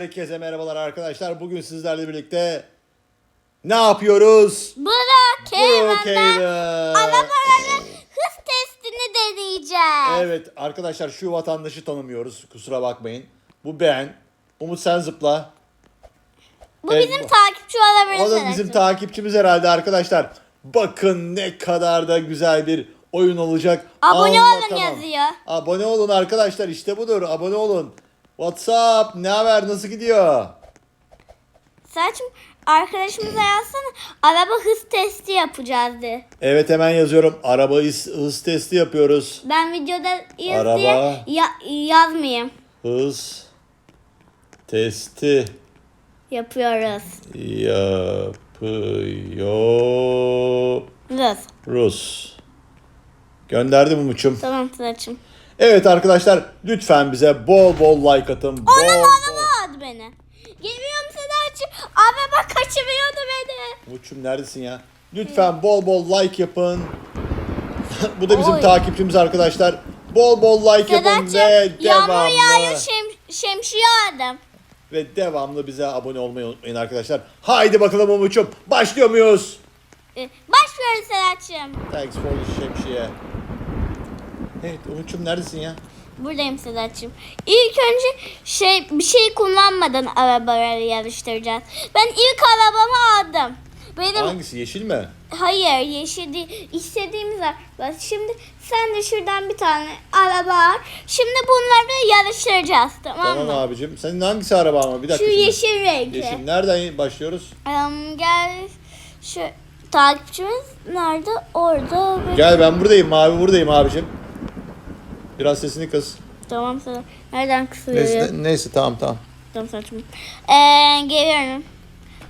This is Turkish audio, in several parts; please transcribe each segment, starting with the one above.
Herkese merhabalar arkadaşlar. Bugün sizlerle birlikte ne yapıyoruz? Brookhaven'da Brookhaven. arabaların hız testini deneyeceğiz. Evet arkadaşlar şu vatandaşı tanımıyoruz. Kusura bakmayın. Bu ben. Umut sen zıpla. Bu Evet, bizim bu- takipçi olabilir. O da bizim takipçimiz herhalde arkadaşlar. Bakın ne kadar da güzel bir oyun olacak. Abone olun Anlatamam. yazıyor. Abone olun arkadaşlar işte budur. Abone olun. WhatsApp ne haber nasıl gidiyor? Saçım arkadaşımıza yazsana araba hız testi yapacağız de. Evet hemen yazıyorum. Araba hız, hız testi yapıyoruz. Ben videoda yaz Araba. diye ya- yazmayayım. Hız testi Yapıyoruz. yapıyoruz. Hız. Gönderdim Umuç'um. Tamam saçım. Evet arkadaşlar lütfen bize bol bol like atın. Bol Onun bol. aldı beni. Geliyorum Sedat'cığım. Araba kaçırıyordu beni. Umuç'um neredesin ya? Lütfen bol bol like yapın. Bu da bizim Oy. takipçimiz arkadaşlar. Bol bol like yapın ve Sedat'cığım yağmur devamlı yağıyor şem, şemsiye aldım. ve devamlı bize abone olmayı unutmayın arkadaşlar. Haydi bakalım Umuç'um. Başlıyor muyuz? Ee, Başlıyoruz Sedat'cığım. Thanks for the şemsiye. Evet Umut'cum neredesin ya? Buradayım Sedat'cığım. İlk önce şey bir şey kullanmadan arabaları yarıştıracağız. Ben ilk arabamı aldım. Benim Hangisi yeşil mi? hayır yeşil değil. İstediğimiz araba. Şimdi sen de şuradan bir tane araba al. Şimdi bunları yarıştıracağız tamam, Tamam mı? abicim. Senin hangisi araba ama? Bir Şu dakika. şimdi. yeşil renkli. Yeşil. Nereden başlıyoruz? Em, gel şu takipçimiz nerede? Orada. Gel ben buradayım. Mavi buradayım abicim. Biraz sesini kıs. Tamam Sedat. Nereden kısılıyor? Neyse, neyse tamam tamam. Tamam saçma. Ee, geliyorum.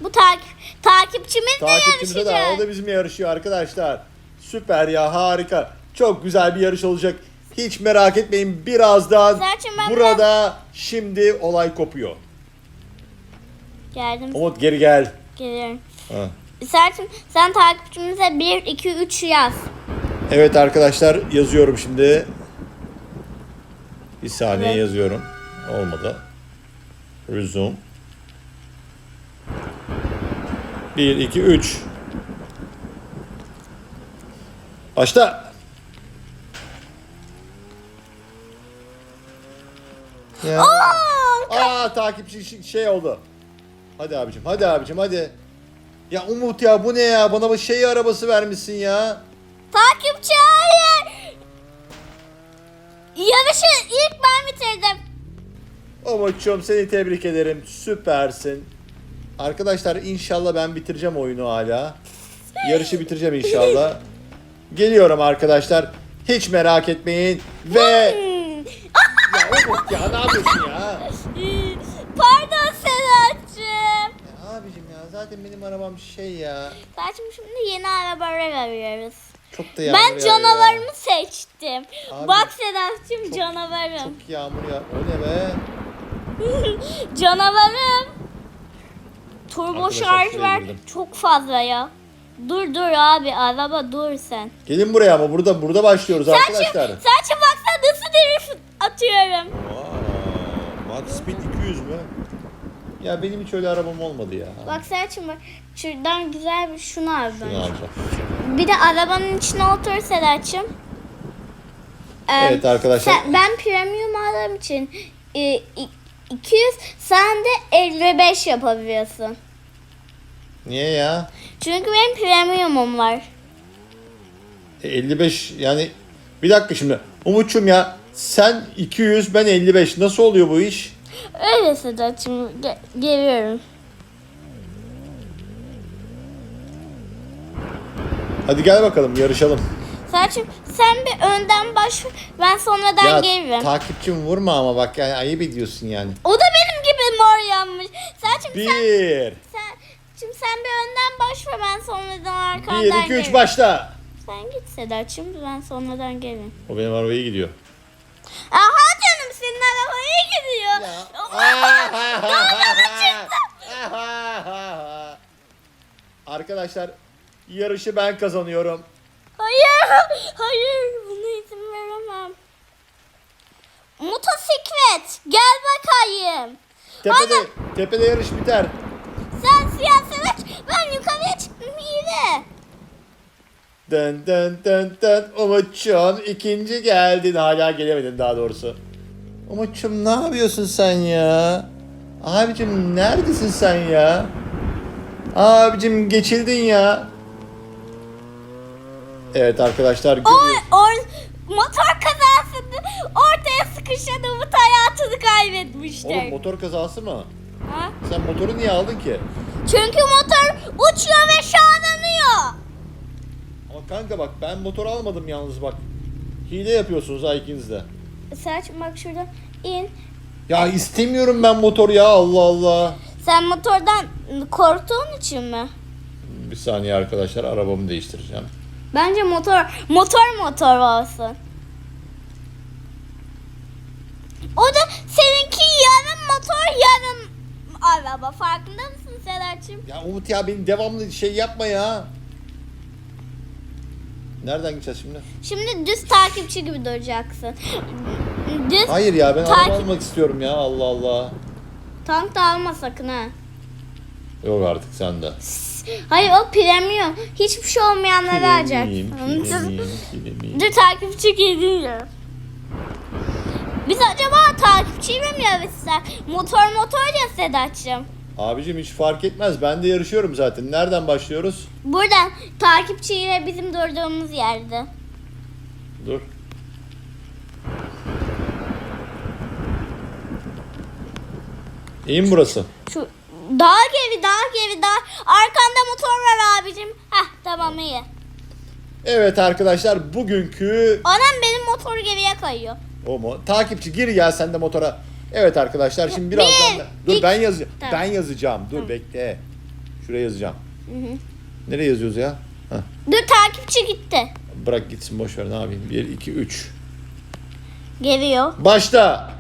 Bu takip takipçimizle Takipçimize de o da bizimle yarışıyor arkadaşlar. Süper ya harika. Çok güzel bir yarış olacak. Hiç merak etmeyin birazdan Zaten ben burada şimdi olay kopuyor. Geldim. Umut geri gel. Geliyorum. Ha. Serçim sen takipçimize 1, 2, 3 yaz. Evet arkadaşlar yazıyorum şimdi. Bir saniye Evet. yazıyorum. Olmadı. Resume. 1, 2, 3. Başla. Ya. Aa, Aa takipçi şey oldu. Hadi abicim hadi abicim hadi. Ya Umut ya bu ne ya? Bana bu şey arabası vermişsin ya. takipçi hayır. Yarışı ilk ben bitirdim. Umut'cum seni tebrik ederim. Süpersin. Arkadaşlar inşallah ben bitireceğim oyunu hala. Yarışı bitireceğim inşallah. Geliyorum arkadaşlar. Hiç merak etmeyin. Ve... Ya Umut ya ne yapıyorsun ya? Pardon Sedat'cığım. ya? Abicim ya zaten benim arabam şey ya. Serçim şimdi yeni arabalara veriyoruz. Çok da yağmur Ben yağıyor canavarımı seçtim. Abi, Bak Sedat'cığım canavarım. Ya. Çok yağmur ya. O ne be? Canavarım. Turbo Arkadaşlar şarj şuraya var. girdim. Çok fazla ya. Dur dur abi araba dur sen. Gelin buraya ama burada burada başlıyoruz arkadaşlar. Saçım baksana nasıl drift atıyorum. Aa, Max Speed 200 mü? Ya benim hiç öyle arabam olmadı ya. Bak saçım bak. Şuradan güzel bir şunu al Şunu bence. alacağım. Bir de arabanın içine otur Sedat'cığım. Ee, Evet arkadaşlar. sen- ben premium aldığım için e, i- 200 sen de 55 yapabiliyorsun. Niye ya? Çünkü benim premiumum var. E, 55 yani bir dakika şimdi. Umut'cum ya sen 200 ben 55 nasıl oluyor bu iş? Öyle Sedat'cığım ge- geliyorum. Hadi gel bakalım yarışalım. Saçım sen bir önden başla ben sonradan Ya gelirim. takipçim vurma ama bak yani ayıp ediyorsun yani. o da benim gibi mor yanmış. Saçım sen, Bir, sen, şimdi sen bir önden başla ben sonradan arkandan bir, iki, üç gelirim. başla. Sen git Sedat'cığım ben sonradan gelirim. O benim arabaya gidiyor. Aha canım senin araba iyi gidiyor. Arkadaşlar yarışı ben kazanıyorum. Hayır, hayır buna izin veremem. Motosiklet gel bakayım. Tepede, tepede yarış biter. Sen siyah Sedaç. Ben yukarıya çıktım hile. Dın dın dın dın. Umut'cum ikinci geldin. Hala gelemedin daha doğrusu. Umut'cum ne yapıyorsun sen ya? Abicim neredesin sen ya? Abicim geçildin ya. Evet arkadaşlar O, görüyoruz. or, motor kazasında ortaya sıkışan Umut hayatını kaybetmiştir. Oğlum motor kazası mı? Ha? Sen motoru niye aldın ki? Çünkü motor uçuyor ve şahlanıyor. Ama kanka bak ben motor almadım yalnız bak. Hile yapıyorsunuz ha ikiniz de. Saç bak şurada in. Ya istemiyorum ben motor ya Allah Allah. Sen motordan korktuğun için mi? Bir saniye arkadaşlar arabamı değiştireceğim. Bence motor motor motor olsun. O da seninki yarım motor yarım araba. Farkında mısın Sedat'cığım? Ya Umut ya beni devamlı şey yapma ya. Nereden gideceğiz şimdi? Şimdi düz takipçi gibi duracaksın. Düz Hayır ya ben Takip- araba almak istiyorum ya Allah Allah. tank da alma sakın ha. Yok artık sen de. Hayır o premium. Hiçbir şey kilemiyim, kilemiyim. Dur takipçi geliyor. Biz acaba takipçiyi mi yarışsak? Motor motor ya Sedat'cığım. Abicim hiç fark etmez ben de yarışıyorum zaten. Nereden başlıyoruz? Buradan takipçiyle bizim durduğumuz yerde. Dur. İyi mi burası? Şu daha geri daha geri daha arkanda motor var abicim. Heh tamam iyi. Evet arkadaşlar bugünkü Anam benim motor geriye kayıyor. o mu? Takipçi gir ya sen de motora. Evet arkadaşlar şimdi birazdan Bir, da- dur iki- ben yazacağım. Tamam. Ben yazacağım. Dur bekle. Şuraya yazacağım. Nereye yazıyoruz ya? Heh, Dur takipçi gitti. bırak gitsin boş ver ne yapayım. 1 2 3. Geliyor. Başla.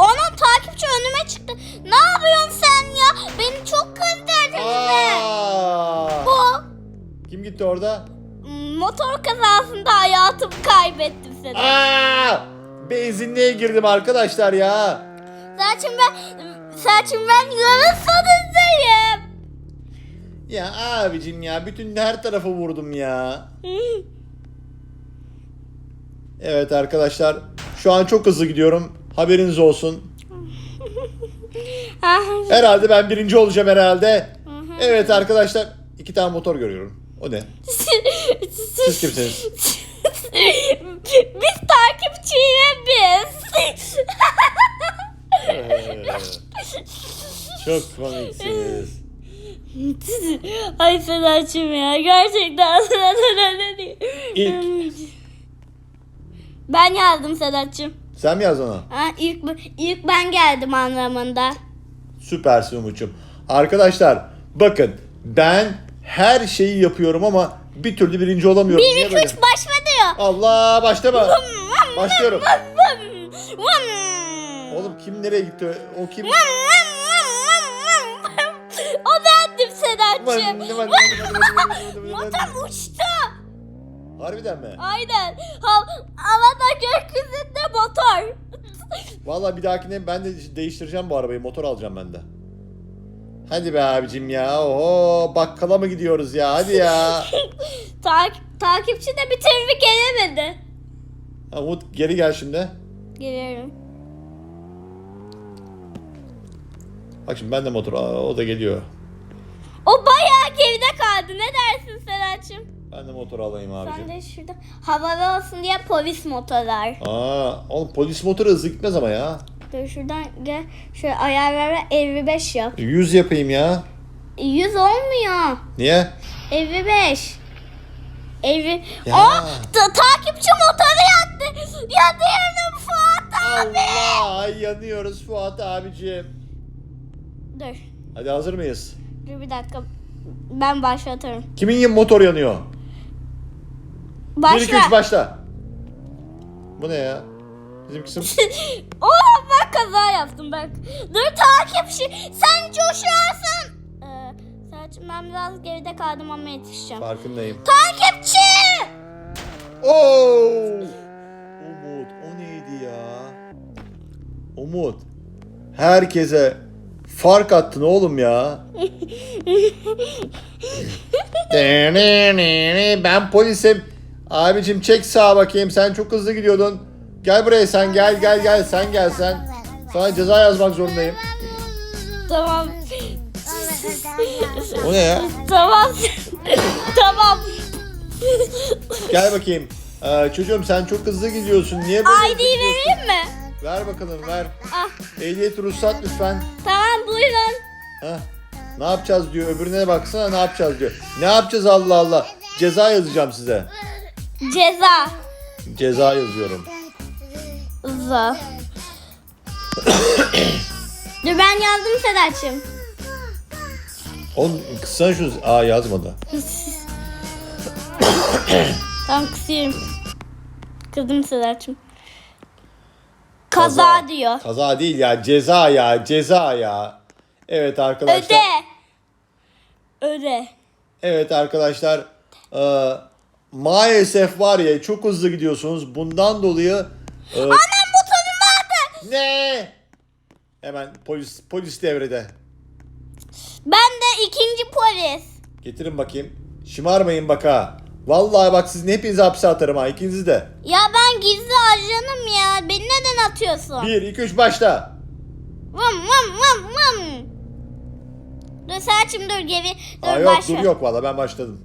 Anam takipçi önüme çıktı. Ne yapıyorsun sen ya? Beni çok kızdırdın. Aa! Bu Kim gitti orada? motor kazasında hayatımı kaybettim seni. Aa! Benzinliğe girdim arkadaşlar ya. Saçım ben saçım ben yarın sonundayım. Ya abicim ya bütün her tarafı vurdum ya. Evet arkadaşlar şu an çok hızlı gidiyorum. Haberiniz olsun. Herhalde ben birinci olacağım herhalde. Evet arkadaşlar iki tane motor görüyorum. O ne? Siz kimsiniz? biz takipçiyle biz. Ee, çok komiksiniz. Ay Sedat'cığım ya gerçekten Sedat'ın öyle değil. İlk. Ben yazdım Sedat'cığım. Sen mi yazdın ona? Ha, ilk, ilk ben geldim anlamında. Süpersin Umut'cum. Arkadaşlar bakın ben her şeyi yapıyorum ama bir türlü birinci olamıyorum. 1 Niye 2 böyle? 3 başla diyor. Allah başlama. Başlıyorum. Oğlum kim nereye gitti? O kim? O bendim Sedat'cığım. Motor uçtu. Harbiden mi? Aynen. Ha, havada gökyüzünde motor. Vallahi bir dahakine ben de değiştireceğim bu arabayı. Motor alacağım ben de. Hadi be abicim ya. Oho bakkala mı gidiyoruz ya? Hadi ya. Tak, takipçi de bir türlü gelemedi. Ha, Umut geri gel şimdi. Geliyorum. Bak şimdi ben de motor. Aa, o da geliyor. O bayağı geride kaldı. Ne dersin Sedat'cığım? Ben de motor alayım Sen abicim. de şurada havalı olsun diye polis motorlar. Aa, oğlum polis motoru hızlı gitmez ama ya. Dur şuradan gel. Şöyle ayarlara 55 yap. 100 yapayım ya. 100 olmuyor. Niye? 55. 50. Ya. Aa, ta- takipçi motoru yaktı. Yanıyorum Fuat abi. Allah ay yanıyoruz Fuat abicim. Dur. Hadi hazır mıyız? Dur bir dakika. Ben başlatırım. Kimin motor yanıyor? 1 2 3 Başla. başla. Bu ne ya? Bizimkisi Oha ben kaza yaptım bak. Dur takipçi. Sen coşuyorsun. Ee, Selçuk ben biraz geride kaldım ama yetişeceğim. farkındayım. Takipçi. Oo! Umut o neydi ya? Umut. Herkese fark attın oğlum ya. ben polisim. Abicim çek sağa bakayım. Sen çok hızlı gidiyordun. Gel buraya sen gel gel gel sen gel sen. Sana ceza yazmak zorundayım. Tamam. O ne ya? tamam. tamam. Gel bakayım. Ee, çocuğum sen çok hızlı gidiyorsun. Niye böyle ID'yi gidiyorsun? vereyim mi? Ver bakalım ver. Ah, Ehliyet ruhsat lütfen. tamam buyurun. Heh. Ne yapacağız diyor. Öbürüne baksana ne yapacağız diyor. Ne yapacağız Allah Allah. Ceza yazacağım size. Ceza. Ceza yazıyorum. Za. Dur ben yazdım Sedat'cığım. Oğlum kıssana şu... Aa yazmadı. Tamam kısıyorum. Kızdım Sedat'cığım. Kaza, Kaza. diyor. Kaza değil ya. Ceza ya. Ceza ya. Evet arkadaşlar. Öde. Öde. Evet arkadaşlar. Ee, maalesef var ya çok hızlı gidiyorsunuz. Bundan dolayı... e, Anam motorum vardı. ne? Hemen polis polis devrede. Ben de ikinci polis. Getirin bakayım. Şımarmayın bak ha. Vallahi bak sizin hepinizi hapse atarım ha ikinizi de. Ya ben gizli ajanım ya. Beni neden atıyorsun? 1, 2, 3 başla. Vım vım vım vım. Dur Selçuk dur geri. Dur Aa, yok başla. dur yok valla ben başladım.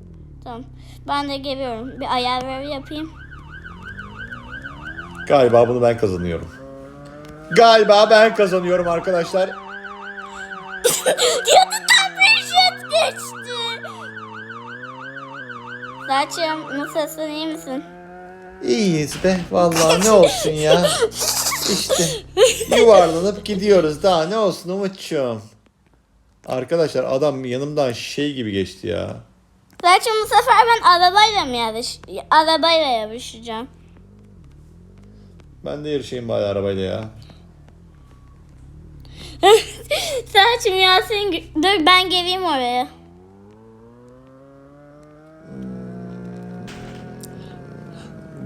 Tamam. Ben de geliyorum. Bir ayar yapayım. Galiba bunu ben kazanıyorum. Galiba ben kazanıyorum arkadaşlar. Yanından bir jet geçti. Selçuk nasılsın iyi misin? İyiyiz be vallahi ne olsun ya. İşte yuvarlanıp gidiyoruz daha ne olsun Umut'cuğum. Arkadaşlar adam yanımdan şey gibi geçti ya. Selçuk bu sefer ben arabayla mı yarış arabayla yarışacağım? Ben de yarışayım bari arabayla ya. Selçuk ya sen dur ben geleyim oraya.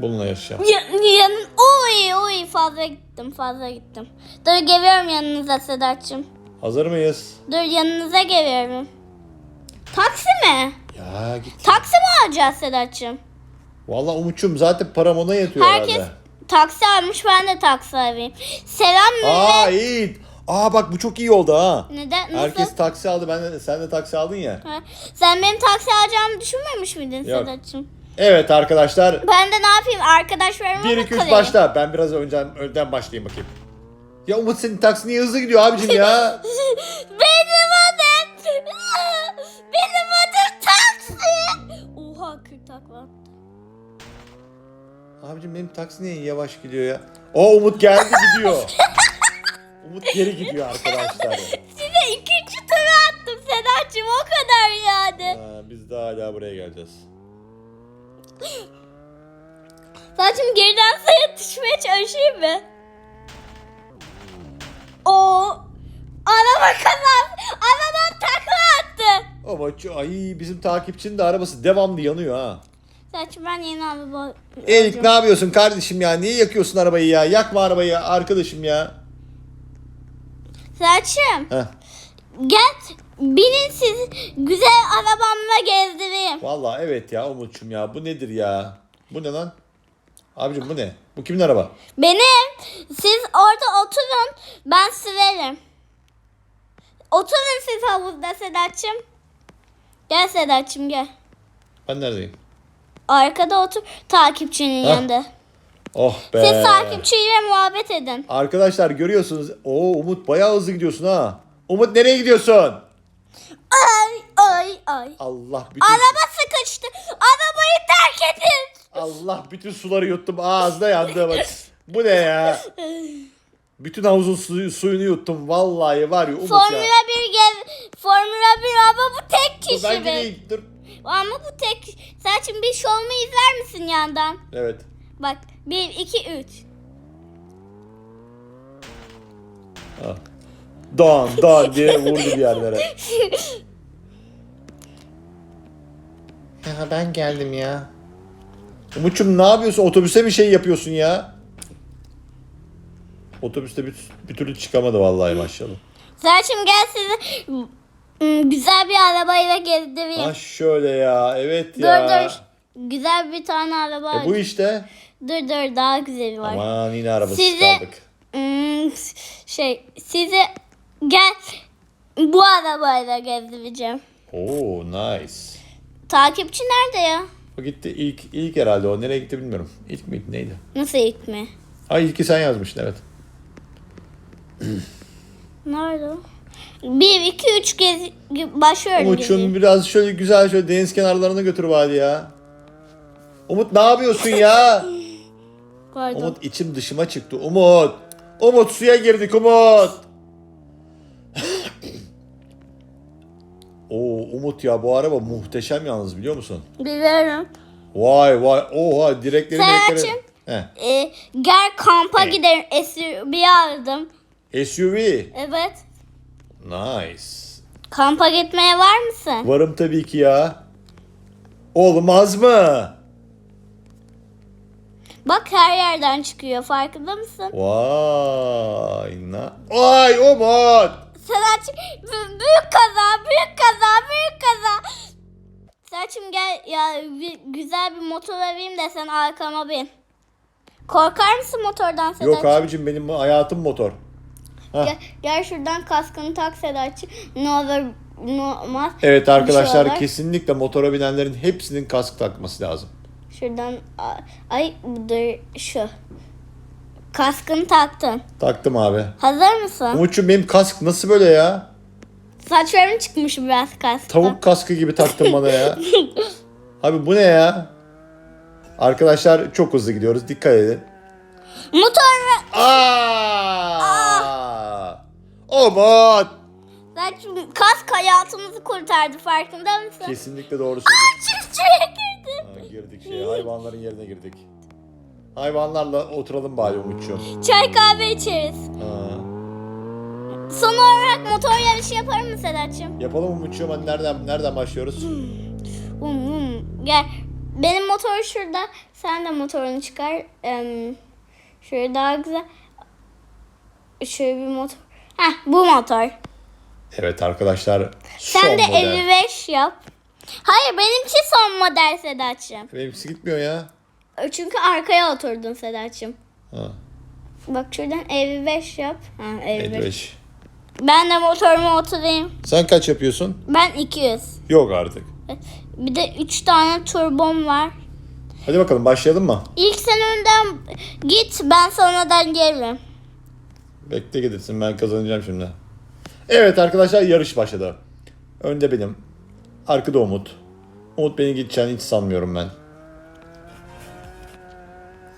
Bununla yarışacağım. Ya, yanın oy oy fazla gittim fazla gittim. Dur geliyorum yanınıza Sedat'cığım. Hazır mıyız? Dur yanınıza geliyorum. Taksi mi? Ya git. Taksi mi alacağız Sedat'cığım? Vallahi Umut'cum zaten param ona yatıyor Herkes herhalde. taksi almış ben de taksi alayım. Selam Aa millet. iyi. Aa bak bu çok iyi oldu ha. Neden? Nasıl? Herkes taksi aldı. Ben de, sen de taksi aldın ya. Ha, Sen benim taksi alacağımı düşünmemiş miydin Yok. Sedat'cığım? Evet arkadaşlar. Ben de ne yapayım arkadaşlarıma 1 mı 2 3 kalayım? başla. Ben biraz önden önden başlayayım bakayım. Ya Umut senin taksi niye hızlı gidiyor abicim ya? Benim Oha 40 takla attı. abicim benim taksi niye yavaş gidiyor ya? O Umut geldi gidiyor. Umut geri gidiyor arkadaşlar. Size ikinci tura attım Sedat'cığım o kadar yani. Ha, biz de hala buraya geleceğiz. Saçım geriden sayı düşmeye çalışayım mı? O araba kazan. Araban takla attı. Ama şu- ay bizim takipçinin de arabası devamlı yanıyor ha. Saçım ben yeni araba Elik ne yapıyorsun kardeşim ya? Niye yakıyorsun arabayı ya? Yakma arabayı arkadaşım ya. Saçım Heh. gel binin siz güzel arabamla gezdireyim. Vallahi evet ya Umut'cum ya. Bu nedir ya? Bu ne lan? Abicim bu ne? Bu kimin araba? Benim siz orada oturun ben sürerim. Oturun siz havuzda Sedat'cığım. Gel Sedat'cığım gel. Ben neredeyim? Arkada otur takipçinin Hah. yanında. Oh be. Siz takipçiyle muhabbet edin. Arkadaşlar görüyorsunuz. Oo Umut bayağı hızlı gidiyorsun ha. Umut nereye gidiyorsun? Ay ay ay. Allah bütün Araba sıkıştı. Arabayı terk edin. Allah bütün suları yuttum. Ağzına yandı bak. Bu ne ya? Bütün havuzun suyu, suyunu yuttum. Vallahi var ya Umut Formula ya. 1 gel. Formula 1 ama bu tek Dur kişi ben be. gideyim. Dur. Ama bu tek. Şimdi bir şovmu izler misin yandan? Evet. Bak 1 2 3. Ha. Don don diye vurdu bir yerlere. Ya ben geldim ya. Umut'cum ne yapıyorsun? Otobüse bir şey yapıyorsun ya. Otobüste bir, bir türlü çıkamadı vallahi maşallah. Serçim gel sizi ım, güzel bir arabayla gezdireyim. Ha şöyle ya. Evet dur ya. dur. Güzel bir tane araba. E bu işte. Dur dur daha güzeli var. Aman yine arabası Sizi kaldık. ım, şey sizi gel bu arabayla gezdireceğim. Oo nice. Takipçi nerede ya? O gitti ilk ilk herhalde o. Nereye gitti bilmiyorum. İlk miydi neydi? Nasıl ilk mi? Ha ilki sen yazmıştın evet. Nerede o? Bir, iki, üç gez başlıyorum. Umut geziye. şunu biraz şöyle güzel şöyle deniz kenarlarına götür bari ya. Umut ne yapıyorsun ya? Pardon. Umut içim dışıma çıktı. Umut. Umut suya girdik Umut. Oo Umut ya bu araba muhteşem yalnız biliyor musun? Biliyorum. Vay vay oha direkleri Serhat'cığım. direkleri. Heh. Ee, gel kampa gidelim. SUV aldım. SUV. Evet. Nice. Kampa gitmeye var mısın? Varım tabii ki ya. Olmaz mı? Bak her yerden çıkıyor. Farkında mısın? Vay na. Vay Umut. Serhat'cığım b- büyük kaza, büyük kaza, büyük kaza. Serhat'cığım gel ya güzel bir motor vereyim de sen arkama bin. Korkar mısın motordan Sedat'cığım? Yok abicim benim hayatım motor. Gel, gel şuradan kaskını tak Sedat'cığım. Ne olur ne olmaz. Evet Bir arkadaşlar şey kesinlikle motora binenlerin hepsinin kask takması lazım. Şuradan ay dur şu. Kaskını taktın. Taktım abi. Hazır mısın? Umut'cum benim kask nasıl böyle ya? Saçlarım çıkmış biraz kasktan. Tavuk kaskı gibi taktın bana ya. Abi bu ne ya? Arkadaşlar çok hızlı gidiyoruz. Dikkat edin. Motor Aa! Umut! Saçım kask hayatımızı kurtardı farkında mısın? Kesinlikle doğru söylüyorsun. Çiftçiye girdi. Ha, girdik şeye hayvanların yerine girdik. Hayvanlarla oturalım bari Umut'cuğum. Çay kahve içeriz. Ha. Son olarak motor yarışı yapar mı Sedat'cığım? Yapalım Umut'cuğum. Hadi nereden, nereden başlıyoruz? Hum. Gel. Benim motor şurada. Sen de motorunu çıkar. Em, şöyle daha güzel. Şöyle bir motor. Heh bu motor. Evet arkadaşlar. Sen son de model. 55 yap. Hayır benimki son model Sedat'cığım. Benimkisi gitmiyor ya. Çünkü arkaya oturdun Sedat'cığım. Ha, Bak şuradan 55 yap. Ha 55. 55. Ben de motoruma oturayım. Sen kaç yapıyorsun? Ben 200. Yok artık. Bir de 3 tane turbom var. Hadi bakalım başlayalım mı? İlk sen git ben sonradan gelirim. Bekle gidersin ben kazanacağım şimdi. Evet arkadaşlar yarış başladı. Önde benim. Arkada Umut. Umut beni gideceğini hiç sanmıyorum ben.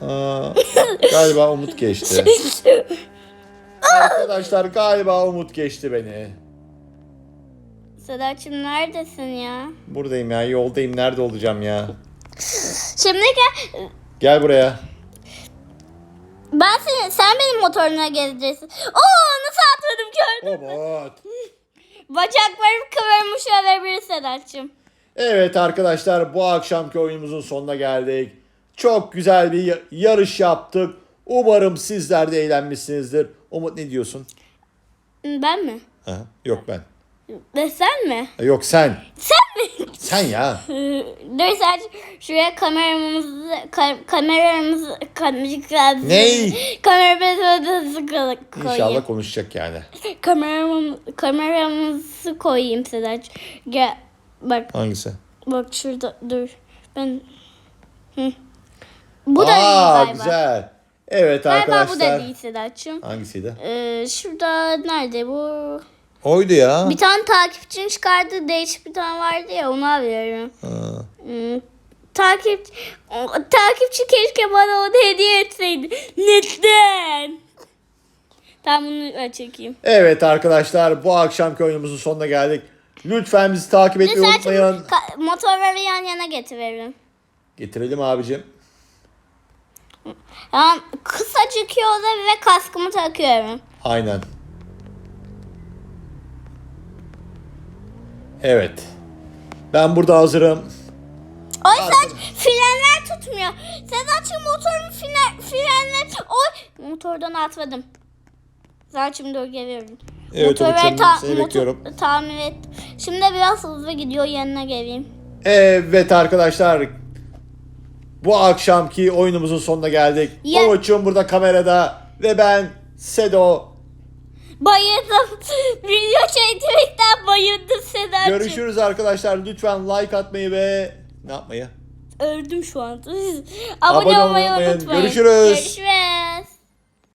Aa, galiba Umut geçti. Arkadaşlar galiba Umut geçti beni. Sedat'cığım neredesin ya? Buradayım ya yoldayım nerede olacağım ya. Şimdi gel. Gel buraya. Ben seni, sen benim motoruna gezdirirsin. Oo nasıl atladım gördün. Umut. Bacaklarım kıvırmış olabilir Sedat'cığım. Evet arkadaşlar bu akşamki oyunumuzun sonuna geldik. Çok güzel bir ya- yarış yaptık. Umarım sizler de eğlenmişsinizdir. Umut ne diyorsun? Ben mi? Ha, yok ben. Ve sen mi? Yok sen. Sen? Sen ya. Dur sadece şuraya kameramızı ka- kameramızı kameramızı Ney? kameramızı koyayım. İnşallah konuşacak yani. Kameramı, kameramızı koyayım Sedat. Gel bak Hangisi? bak şurada dur. Ben Hı. Bu da Aa iyi galiba. güzel. Evet Galiba bu da arkadaşlar. değil Sedat'cığım. Hangisiydi? Ee, şurada nerede bu? Oydu ya. Bir tane takipçinin çıkardığı değişik bir tane vardı ya onu alıyorum. Ha. Hmm, takip o- takipçi keşke bana onu hediye etseydi. Neden? Tamam bunu çekeyim. Evet arkadaşlar bu akşamki oyunumuzun sonuna geldik. Lütfen bizi takip etmeyi Mesela unutmayın. motorları yan yana getiririm. Getirelim abicim. Yani kısacık yolda ve kaskımı takıyorum. Aynen. Evet. Ben burada hazırım. Oy sen frenler tutmuyor. Sedat'cığım motorun fren, frenler... Oy motordan atladım. Sedat'cığım dur geliyorum. Evet Motoru Umut'cum ta- seni motor- bekliyorum. Tamir et. Şimdi biraz hızlı gidiyor yanına geleyim. Evet arkadaşlar. Bu akşamki oyunumuzun sonuna geldik. Ya- Umut'cum burada kamerada ve ben Sedo. Bayıldım. Video çekmekten bayıldım Sedat'cığım. Görüşürüz arkadaşlar. Lütfen like atmayı ve ne yapmayı? Öldüm şu an. Abone Abone olmayı olmayı unutmayın. Görüşürüz. Görüşürüz.